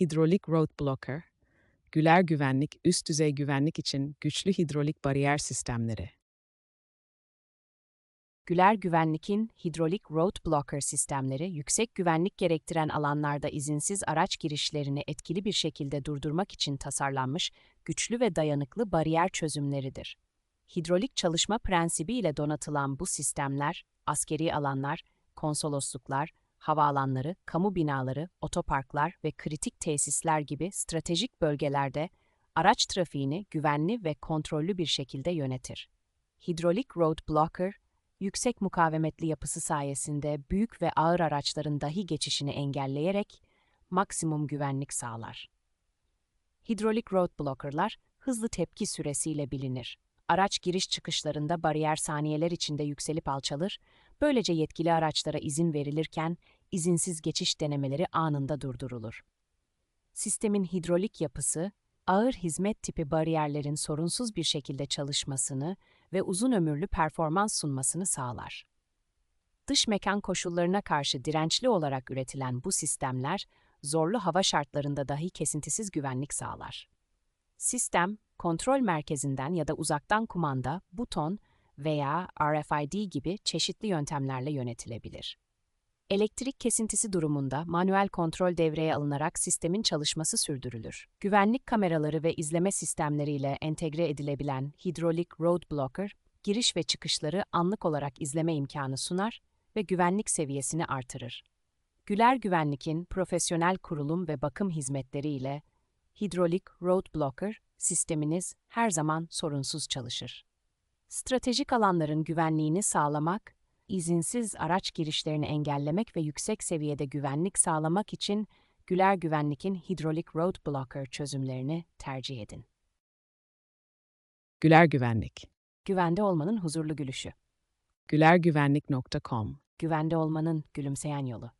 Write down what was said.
hidrolik road blocker, Güler Güvenlik üst düzey güvenlik için güçlü hidrolik bariyer sistemleri. Güler Güvenlik'in hidrolik road blocker sistemleri, yüksek güvenlik gerektiren alanlarda izinsiz araç girişlerini etkili bir şekilde durdurmak için tasarlanmış güçlü ve dayanıklı bariyer çözümleridir. Hidrolik çalışma prensibi ile donatılan bu sistemler, askeri alanlar, konsolosluklar, havaalanları, kamu binaları, otoparklar ve kritik tesisler gibi stratejik bölgelerde araç trafiğini güvenli ve kontrollü bir şekilde yönetir. Hidrolik road blocker, yüksek mukavemetli yapısı sayesinde büyük ve ağır araçların dahi geçişini engelleyerek maksimum güvenlik sağlar. Hidrolik road blocker'lar hızlı tepki süresiyle bilinir. Araç giriş çıkışlarında bariyer saniyeler içinde yükselip alçalır, böylece yetkili araçlara izin verilirken izinsiz geçiş denemeleri anında durdurulur. Sistemin hidrolik yapısı, ağır hizmet tipi bariyerlerin sorunsuz bir şekilde çalışmasını ve uzun ömürlü performans sunmasını sağlar. Dış mekan koşullarına karşı dirençli olarak üretilen bu sistemler, zorlu hava şartlarında dahi kesintisiz güvenlik sağlar. Sistem, kontrol merkezinden ya da uzaktan kumanda, buton veya RFID gibi çeşitli yöntemlerle yönetilebilir. Elektrik kesintisi durumunda manuel kontrol devreye alınarak sistemin çalışması sürdürülür. Güvenlik kameraları ve izleme sistemleriyle entegre edilebilen hidrolik road blocker, giriş ve çıkışları anlık olarak izleme imkanı sunar ve güvenlik seviyesini artırır. Güler Güvenlik'in profesyonel kurulum ve bakım hizmetleri ile hidrolik road blocker sisteminiz her zaman sorunsuz çalışır. Stratejik alanların güvenliğini sağlamak izinsiz araç girişlerini engellemek ve yüksek seviyede güvenlik sağlamak için Güler Güvenlik'in hidrolik road blocker çözümlerini tercih edin. Güler Güvenlik. Güvende olmanın huzurlu gülüşü. gülergüvenlik.com Güvende olmanın gülümseyen yolu.